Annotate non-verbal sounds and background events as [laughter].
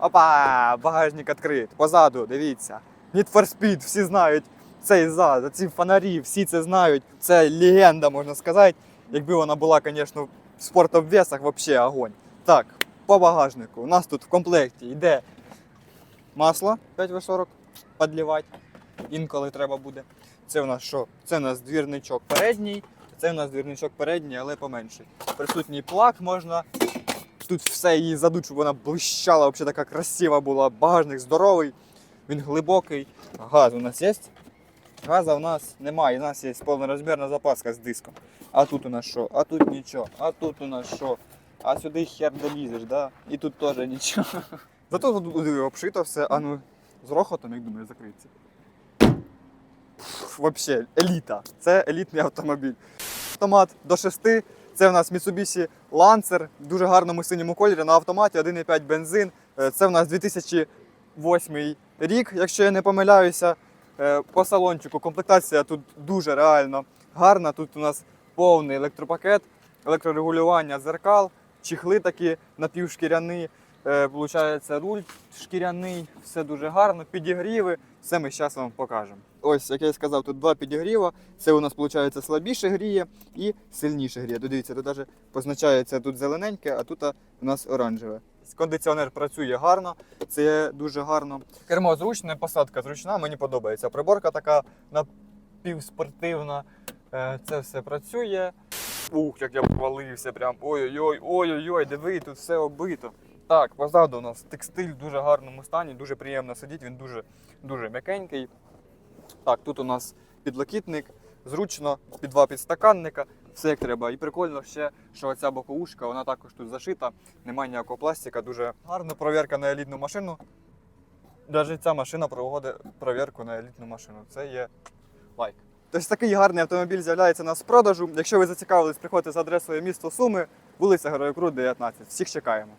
Опа, багажник відкрит. Позаду, дивіться. Need for Speed, всі знають цей зад, ці фонарі, всі це знають. Це легенда, можна сказати. Якби вона була, звісно, в спортобвесах, взагалі огонь. Так, по багажнику. У нас тут в комплекті йде масло 5В40 підливати. Інколи треба буде. Це у нас що? Це у нас двірничок передній, це у нас двірничок передній, але поменший. Присутній плак можна. Тут все її задуть, щоб вона блищала, взагалі така красива була. Багажник здоровий, він глибокий. Газ у нас є? Газа у нас немає, у нас є повнорозмірна запаска з диском. А тут у нас що? А тут нічого. А тут у нас що? А сюди хер долізеш, да? І тут теж нічого. [laughs] Зато тут обшито все, а ну з рохотом, як думаю, закриється. Вообще, еліта. Це елітний автомобіль. Автомат до 6. Це в нас Mitsubishi Lancer в дуже гарному синьому кольорі на автоматі 1,5 бензин. Е, Це в нас 2008 рік, якщо я не помиляюся. Е, По салончику комплектація тут дуже реально гарна. Тут у нас повний електропакет, електрорегулювання зеркал, чехли такі напівшкіряні. Е, Получається, руль шкіряний, все дуже гарно, підігріви, все ми зараз вам покажемо. Ось, як я і сказав, тут два підігріва. Це у нас виходить слабіше гріє і сильніше гріє. Дивіться, тут навіть позначається тут зелененьке, а тут у нас оранжеве. Кондиціонер працює гарно, це дуже гарно. Кермо зручне, посадка зручна, мені подобається. Приборка така напівспортивна. Е, Це все працює. Ух, як я повалився, прям ой-ой-ой, ой-ой-ой, диви, тут все оббито. Так, позаду у нас текстиль в дуже гарному стані, дуже приємно сидіти, він дуже, дуже м'якенький. Так, тут у нас підлокітник, зручно, під два підстаканника, все як треба. І прикольно ще, що оця боковушка, вона також тут зашита, немає ніякого пластика, дуже гарна провірка на елітну машину. Навіть ця машина проводить провірку на елітну машину. Це є лайк. Тобто такий гарний автомобіль з'являється в продажу. Якщо ви зацікавились, приходьте за адресою місто Суми, вулиця Героїв Крут, 19. Всіх чекаємо.